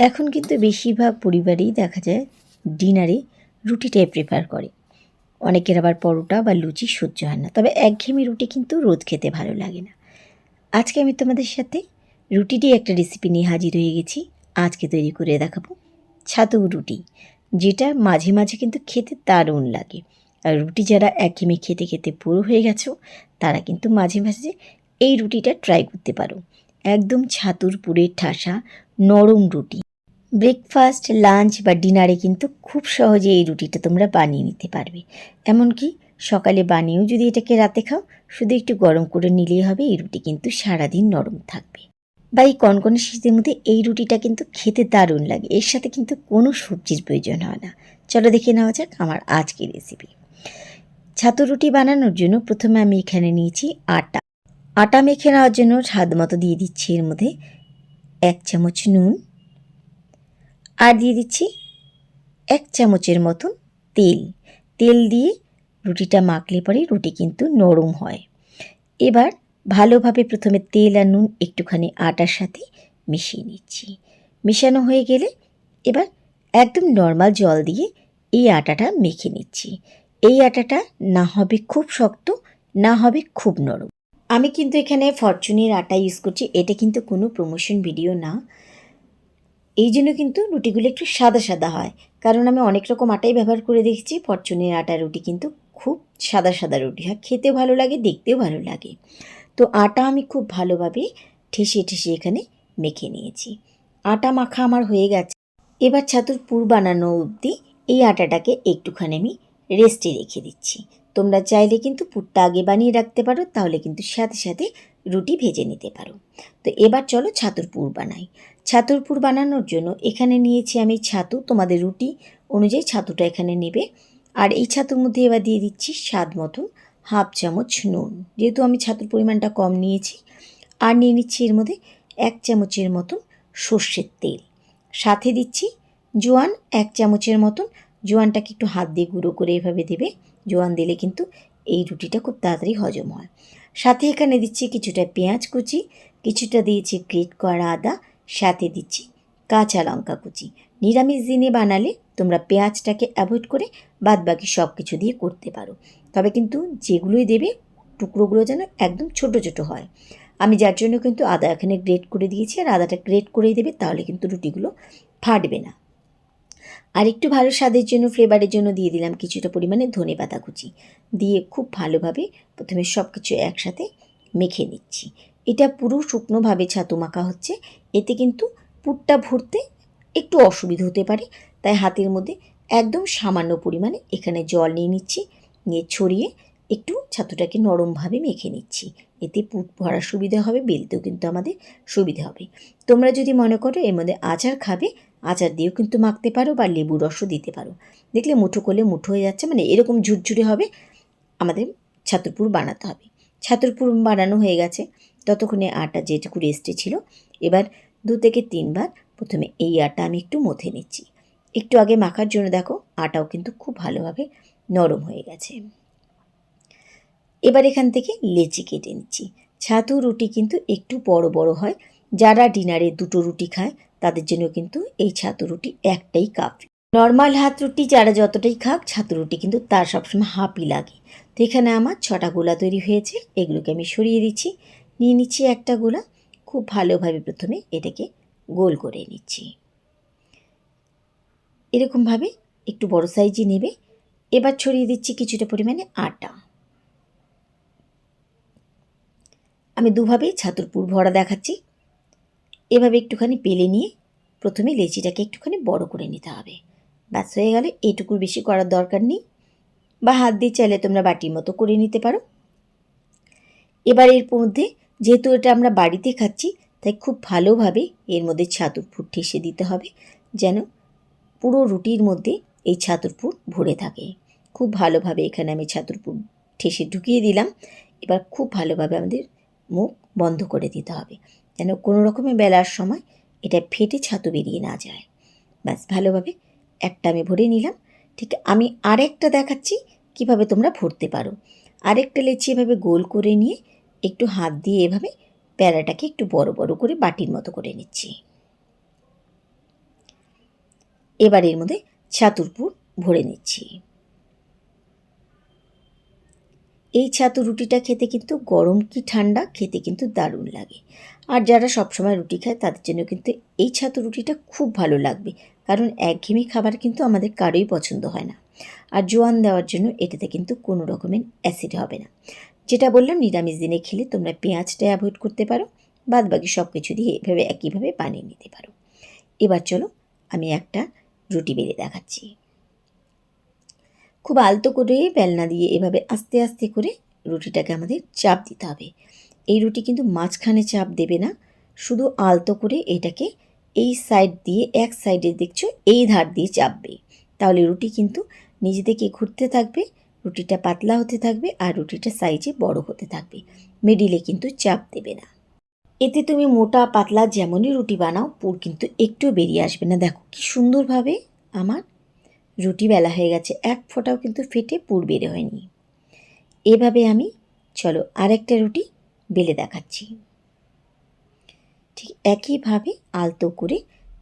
এখন কিন্তু বেশিরভাগ পরিবারেই দেখা যায় ডিনারে রুটিটাই প্রেফার করে। অনেকের আবার পরোটা বা লুচি সহ্য হয় না। তবে একঘেয়েমি রুটি কিন্তু রোদ খেতে ভালো লাগে না। আজকে আমি তোমাদের সাথে রুটিরই একটা রেসিপি নিয়ে হাজির হয়ে গেছি। আজকে তৈরি করে দেখাবো ছাতু রুটি, যেটা মাঝে মাঝে কিন্তু খেতে দারুণ লাগে। আর রুটি যারা একঘেয়েমি খেতে খেতে পুরো হয়ে গেছো, তারা কিন্তু মাঝে মাঝে এই রুটিটা ট্রাই করতে পারো। একদম ছাতুর পুরের ঠাসা নরম রুটি। ব্রেকফাস্ট লাঞ্চ বা ডিনারে কিন্তু খুব সহজে এই রুটিটা তোমরা বানিয়ে নিতে পারবে। এমনকি সকালে বানিয়েও যদি এটাকে রাতে খাও, শুধু একটু গরম করে নিলেই হবে, এই রুটি কিন্তু সারাদিন নরম থাকবে। বা এই কনকনে শীতের মধ্যে এই রুটিটা কিন্তু খেতে দারুণ লাগে। এর সাথে কিন্তু কোনো সবজির প্রয়োজন হয় না। চলো দেখে নেওয়া যাক আমার আজকের রেসিপি ছাতু রুটি বানানোর জন্য প্রথমে আমি এখানে নিয়েছি আটা। আটা মেখে নেওয়ার জন্য স্বাদ মতো দিয়ে দিচ্ছি এর মধ্যে এক চামচ নুন আর দিয়ে দিচ্ছি এক চামচের মতন তেল। তেল দিয়ে রুটিটা মাখলে পরে রুটি কিন্তু নরম হয়। এবার ভালোভাবে প্রথমে তেল আর নুন একটুখানি আটার সাথে মিশিয়ে নিচ্ছি। মেশানো হয়ে গেলে এবার একদম নর্মাল জল দিয়ে এই আটাটা মেখে নিচ্ছি। এই আটাটা না হবে খুব শক্ত, না হবে খুব নরম। আমি কিন্তু এখানে ফরচুনের আটা ইউজ করছি, এটা কিন্তু কোনো প্রমোশন ভিডিও না। এই জন্য কিন্তু রুটিগুলো একটু সাদা সাদা হয়। কারণ আমি অনেক রকম আটাই ব্যবহার করে দেখছি ফরচুনের আটা রুটি কিন্তু খুব সাদা সাদা রুটি হয়। খেতেও ভালো লাগে, দেখতেও ভালো লাগে। তো আটা আমি খুব ভালোভাবে ঠেসে ঠেসে এখানে মেখে নিয়েছি। আটা মাখা আমার হয়ে গেছে। এবার ছাতুর পুর বানানো অবধি এই আটাটাকে একটুখানি আমি রেস্টে রেখে দিচ্ছি। তোমরা চাইলে কিন্তু পুরটা আগে বানিয়ে রাখতে পারো, তাহলে কিন্তু সাথে সাথে রুটি ভেজে নিতে পারো। তো এবার চলো ছাতুর পুর বানাই। ছাতুর পুর বানানোর জন্য এখানে নিয়েছি আমি ছাতু, তোমাদের রুটি অনুযায়ী ছাতুটা এখানে নেবে। আর এই ছাতুর মধ্যে এবার দিয়ে দিচ্ছি স্বাদ মতন হাফ চামচ নুন। যেহেতু আমি ছাতুর পরিমাণটা কম নিয়েছি, আর নিয়ে নিচ্ছি এর মধ্যে এক চামচের মতন সর্ষের তেল। সাথে দিচ্ছি জোয়ান এক চামচের মতন, জোয়ানটাকে একটু হাত দিয়ে গুঁড়ো করে এভাবে দেবে। জোয়ান দিলে কিন্তু এই রুটিটা খুব তাড়াতাড়ি হজম হয়। সাথে এখানে দিচ্ছি কিছুটা পেঁয়াজ কুচি, কিছুটা দিয়েছি গ্রেট করা আদা, সাথে দিচ্ছি কাঁচা লঙ্কা কুচি। নিরামিষ দিনে বানালে তোমরা পেঁয়াজটাকে অ্যাভয়েড করে বাদ বাকি সব কিছু দিয়ে করতে পারো। তবে কিন্তু যেগুলোই দেবে টুকরোগুলো যেন একদম ছোট ছোট হয়। আমি যার জন্য কিন্তু আদা এখানে গ্রেট করে দিয়েছি, আর আদাটা গ্রেট করেই দেবে, তাহলে কিন্তু রুটিগুলো ফাটবে না। আর একটু ভালো স্বাদের জন্য, ফ্লেভারের জন্য দিয়ে দিলাম কিছুটা পরিমাণে ধনে পাতা কুচি। দিয়ে খুব ভালোভাবে প্রথমে সব কিছু একসাথে মেখে নিচ্ছি। এটা পুরো শুকনোভাবে ছাতু মাখা হচ্ছে। এতে কিন্তু পুরটা ভরতে একটু অসুবিধা হতে পারে। তাই হাতের মধ্যে একদম সামান্য পরিমাণে এখানে জল নিয়ে নিচ্ছি। নিয়ে ছড়িয়ে একটু ছাতুটাকে নরমভাবে মেখে নিচ্ছি। এতে পুট ভরার সুবিধা হবে, বেলতেও কিন্তু আমাদের সুবিধা হবে। তোমরা যদি মনে করো এর মধ্যে আচার খাবে আচার দিয়েও কিন্তু মাখতে পারো বা লেবু রসও দিতে পারো। দেখলে মুঠো করলে মুঠো হয়ে যাচ্ছে মানে এরকম ঝুরঝুরে হবে, আমাদের ছাতুরপুর বানাতে হবে। ছাতুরপুর বানানো হয়ে গেছে, ততক্ষণে আটা যেটুকু রেস্টে ছিল, এবার দু থেকে তিনবার প্রথমে এই আটা আমি একটু মথে নিচ্ছি। একটু আগে মাখার জন্য দেখো, আটাও কিন্তু খুব ভালোভাবে নরম হয়ে গেছে। এবার এখান থেকে লেচি কেটে নিচ্ছি। ছাতু রুটি কিন্তু একটু বড় বড় হয়, যারা ডিনারে দুটো রুটি খায় তাদের জন্য কিন্তু এই ছাতু রুটি একটাই কাপ নর্মাল হাত রুটি যারা যতটাই খাক, ছাতু রুটি কিন্তু তার সবসময় হাফই লাগে। তো এখানে আমার ছটা গোলা তৈরি হয়েছে, এগুলোকে আমি সরিয়ে দিচ্ছি। নিয়ে নিচ্ছি একটা গোলা, খুব ভালোভাবে প্রথমে এটাকে গোল করে নিচ্ছি। এরকমভাবে একটু বড় সাইজে নেবে। এবার ছড়িয়ে দিচ্ছি কিছুটা পরিমাণে আটা। আমি দুভাবে ছাতুর পুর ভরা দেখাচ্ছি। এভাবে একটুখানি পেলে নিয়ে প্রথমে লেচিটাকে একটুখানি বড় করে নিতে হবে। ব্যাস, হয়ে গেলে। এইটুকুর বেশি করার দরকার নেই। বা হাত দিয়ে চাইলে তোমরা বাটির মতো করে নিতে পারো। এবার এর মধ্যে যেহেতু এটা আমরা বাড়িতে খাচ্ছি, তাই খুব ভালোভাবে এর মধ্যে ছাতুর পুর ঠেসে দিতে হবে, যেন পুরো রুটির মধ্যে এই ছাতুর পুর ভরে থাকে। খুব ভালোভাবে এখানে আমি ছাতুর পুর ঠেসে ঢুকিয়ে দিলাম। এবার খুব ভালোভাবে আমাদের মুখ বন্ধ করে দিতে হবে। যেন কোনো রকমে বেলার সময় এটা ফেটে ছাতু বেরিয়ে না যায়। ব্যাস, ভালোভাবে একটা আমি ভরে নিলাম। ঠিক আমি আরেকটা দেখাচ্ছি কীভাবে তোমরা ভরতে পারো। আরেকটা লেচি এভাবে গোল করে নিয়ে একটু হাত দিয়ে এভাবে প্যারাটাকে একটু বড় বড় করে বাটির মতো করে নিচ্ছি। এবার এর মধ্যে ছাতুর পুর ভরে নিচ্ছি। এই ছাতু রুটিটা খেতে কিন্তু গরম কি ঠান্ডা, খেতে কিন্তু দারুণ লাগে। আর যারা সবসময় রুটি খায়, তাদের জন্য কিন্তু এই ছাতু রুটিটা খুব ভালো লাগবে। কারণ একঘেয়েমি খাবার কিন্তু আমাদের কারোই পছন্দ হয় না। আর জোয়ান দেওয়ার জন্য এটাতে কিন্তু কোনো রকমের অ্যাসিড হবে না। যেটা বললাম, নিরামিষ দিনে খেলে তোমরা পেঁয়াজটা অ্যাভয়েড করতে পারো বাদ বাকি সব কিছু দিয়ে এভাবে, একইভাবে বানিয়ে নিতে পারো। এবার চলো, আমি একটা রুটি বেলে দেখাচ্ছি। খুব আলতো করে বেলনা দিয়ে এভাবে আস্তে আস্তে করে রুটিটাকে আমাদের চাপ দিতে হবে। এই রুটি কিন্তু মাঝখানে চাপ দেবে না, শুধু আলতো করে এটাকে এই সাইড দিয়ে এক সাইডে দেখছ এই ধার দিয়ে চাপবে। তাহলে রুটি কিন্তু নিজে থেকে ঘুরতে থাকবে, রুটিটা পাতলা হতে থাকবে আর রুটিটা সাইজে বড় হতে থাকবে। মিডিলে কিন্তু চাপ দেবে না। এতে তুমি মোটা পাতলা যেমনই রুটি বানাও, পুর কিন্তু একটু বেরিয়ে আসবে না। দেখো কি সুন্দরভাবে আমার রুটি বেলা হয়ে গেছে, এক ফোঁটাও কিন্তু ফেটে পুর বের হয়নি। এভাবে আমি, চলো আরেকটা রুটি বেলে দেখাচ্ছি। ঠিক একইভাবে আলতো করে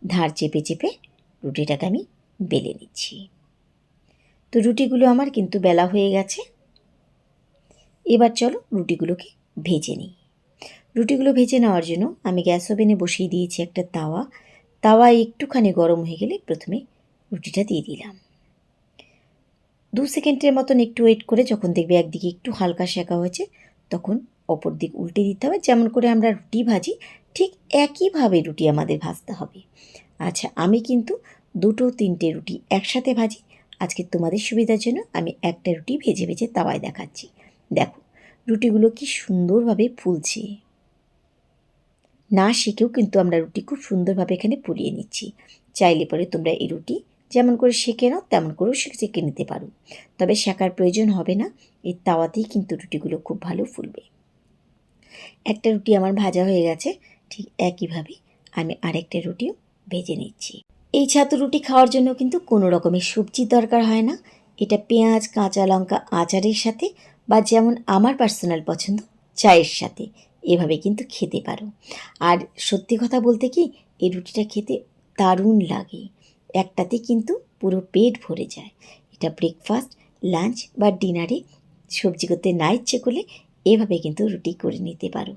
ধার চেপে চেপে রুটিটাকে আমি বেলে নিচ্ছি। তো রুটিগুলো আমার কিন্তু বেলা হয়ে গেছে। এবার চলো রুটিগুলোকে ভেজে নিই। রুটিগুলো ভেজে নেওয়ার জন্য আমি গ্যাস ওভেনে বসিয়ে দিয়েছি একটা তাওয়া। তাওয়া একটুখানি গরম হয়ে গেলে প্রথমে রুটিটা দিয়ে দিলাম। দু সেকেন্ডের মতন একটু ওয়েট করে যখন দেখবে একদিকে একটু হালকা শেখা হয়েছে, তখন অপর দিক উল্টে দিতে হবে। যেমন করে আমরা রুটি ভাজি, ঠিক একইভাবে রুটি আমাদের ভাজতে হবে। আচ্ছা আমি কিন্তু দুটো তিনটে রুটি একসাথে ভাজি। আজকে তোমাদের সুবিধার জন্য আমি একটা রুটি ভেজে ভেজে তাওয়ায় দেখাচ্ছি। দেখো, রুটিগুলো কি সুন্দরভাবে ফুলছে। না শিখেও কিন্তু আমরা রুটি খুব সুন্দরভাবে এখানে পুড়িয়ে নিচ্ছি। চাইলে পরে তোমরা এই রুটি যেমন করে শেখে নাও, তেমন করেও শেখে নিতে পারো। তবে শেখার প্রয়োজন হবে না, এই তাওয়াতেই কিন্তু রুটিগুলো খুব ভালো ফুলবে। একটা রুটি আমার ভাজা হয়ে গেছে, ঠিক একইভাবে আমি আরেকটা রুটিও ভেজে নিচ্ছি। এই ছাতু রুটি খাওয়ার জন্য কিন্তু কোনো রকমের সবজির দরকার হয় না। এটা পেঁয়াজ, কাঁচা লঙ্কা আচারের সাথে বা যেমন আমার পার্সোনাল পছন্দ, চায়ের সাথে এভাবে কিন্তু খেতে পারো। আর সত্যি কথা বলতে কি, এই রুটিটা খেতে দারুণ লাগে। একটাতে কিন্তু পুরো পেট ভরে যায়। এটা ব্রেকফাস্ট লাঞ্চ বা ডিনারে সবজি করতে না ইচ্ছে করলে এভাবে কিন্তু রুটি করে নিতে পারো।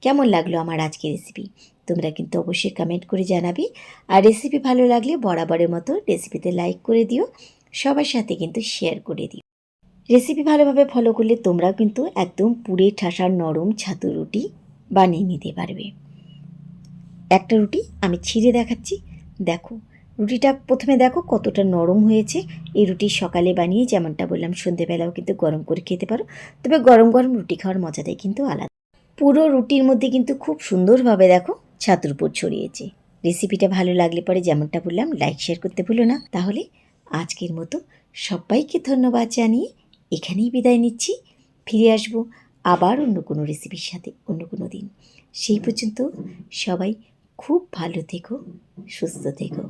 কেমন লাগল আমার আজকের রেসিপি তোমরা কিন্তু অবশ্যই কমেন্ট করে জানাবে। আর রেসিপি ভালো লাগলে বরাবরের মতো রেসিপিতে লাইক করে দিও। সবার সাথে কিন্তু শেয়ার করে দিও। রেসিপি ভালোভাবে ফলো করলে তোমরাও কিন্তু একদম পুরে ঠাসার নরম ছাতু রুটি বানিয়ে নিতে পারবে। একটা রুটি আমি ছিঁড়ে দেখাচ্ছি। দেখো রুটিটা প্রথমে দেখো কতটা নরম হয়েছে। এই রুটি সকালে বানিয়ে যেমনটা বললাম, সন্ধেবেলাও কিন্তু গরম করে খেতে পারো। তবে গরম গরম রুটি খাওয়ার মজাটাই কিন্তু আলাদা। পুরো রুটির মধ্যে কিন্তু খুব সুন্দরভাবে দেখো ছাতুর উপর ছড়িয়েছে। রেসিপিটা ভালো লাগলে পরে যেমনটা বললাম, লাইক, শেয়ার করতে ভুলো না। তাহলে আজকের মতো সবাইকে ধন্যবাদ জানিয়ে এখানেই বিদায় নিচ্ছি। ফিরে আসব আবার অন্য কোনো রেসিপির সাথে অন্য কোনো দিন। সেই পর্যন্ত সবাই খুব ভালো থেকো, সুস্থ থেকো।